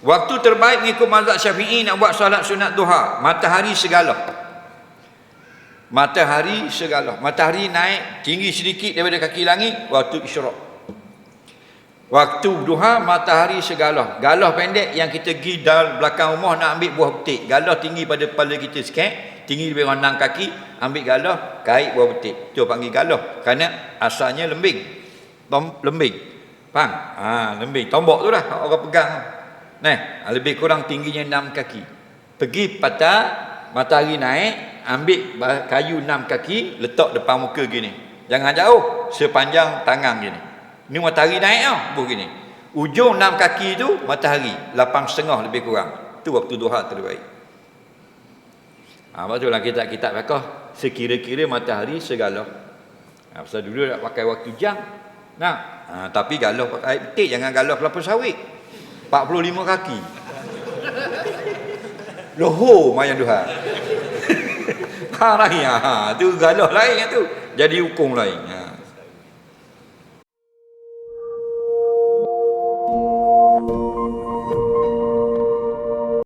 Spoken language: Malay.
Waktu terbaik mengikut mazhab Syafi'i nak buat solat sunat duha, matahari segala. Matahari segala. Matahari naik tinggi sedikit daripada kaki langit waktu isyraq. Waktu duha matahari segala. Galah pendek yang kita pergi dalam belakang rumah nak ambil buah petik. Galah tinggi pada kepala kita sikit, tinggi lebih renang kaki, ambil galah, kait buah petik. Tu panggil galah. Kerana asalnya lembing. Tom, lembing. Faham? Ha, lembing. Tombok tu lah orang pegang. Nah, lebih kurang tingginya 6 kaki. Pergi patah, matahari naik, ambil kayu 6 kaki, letak depan muka gini. Jangan jauh, sepanjang tangan gini. Ni matahari naik tau, buh gini. Ujung 6 kaki tu matahari, lapang setengah lebih kurang. Tu waktu duha terbaik. Ha, lepas tu lah kitab-kitab fiqah, sekira-kira matahari segala. Ha, pasal dulu nak pakai waktu jam. Nah, ha, tapi galah pakai petik, jangan galah kelapa sawit. 45 kaki. Loho mayang duha. ha ha, tu galah lain tu. Jadi hukum lain.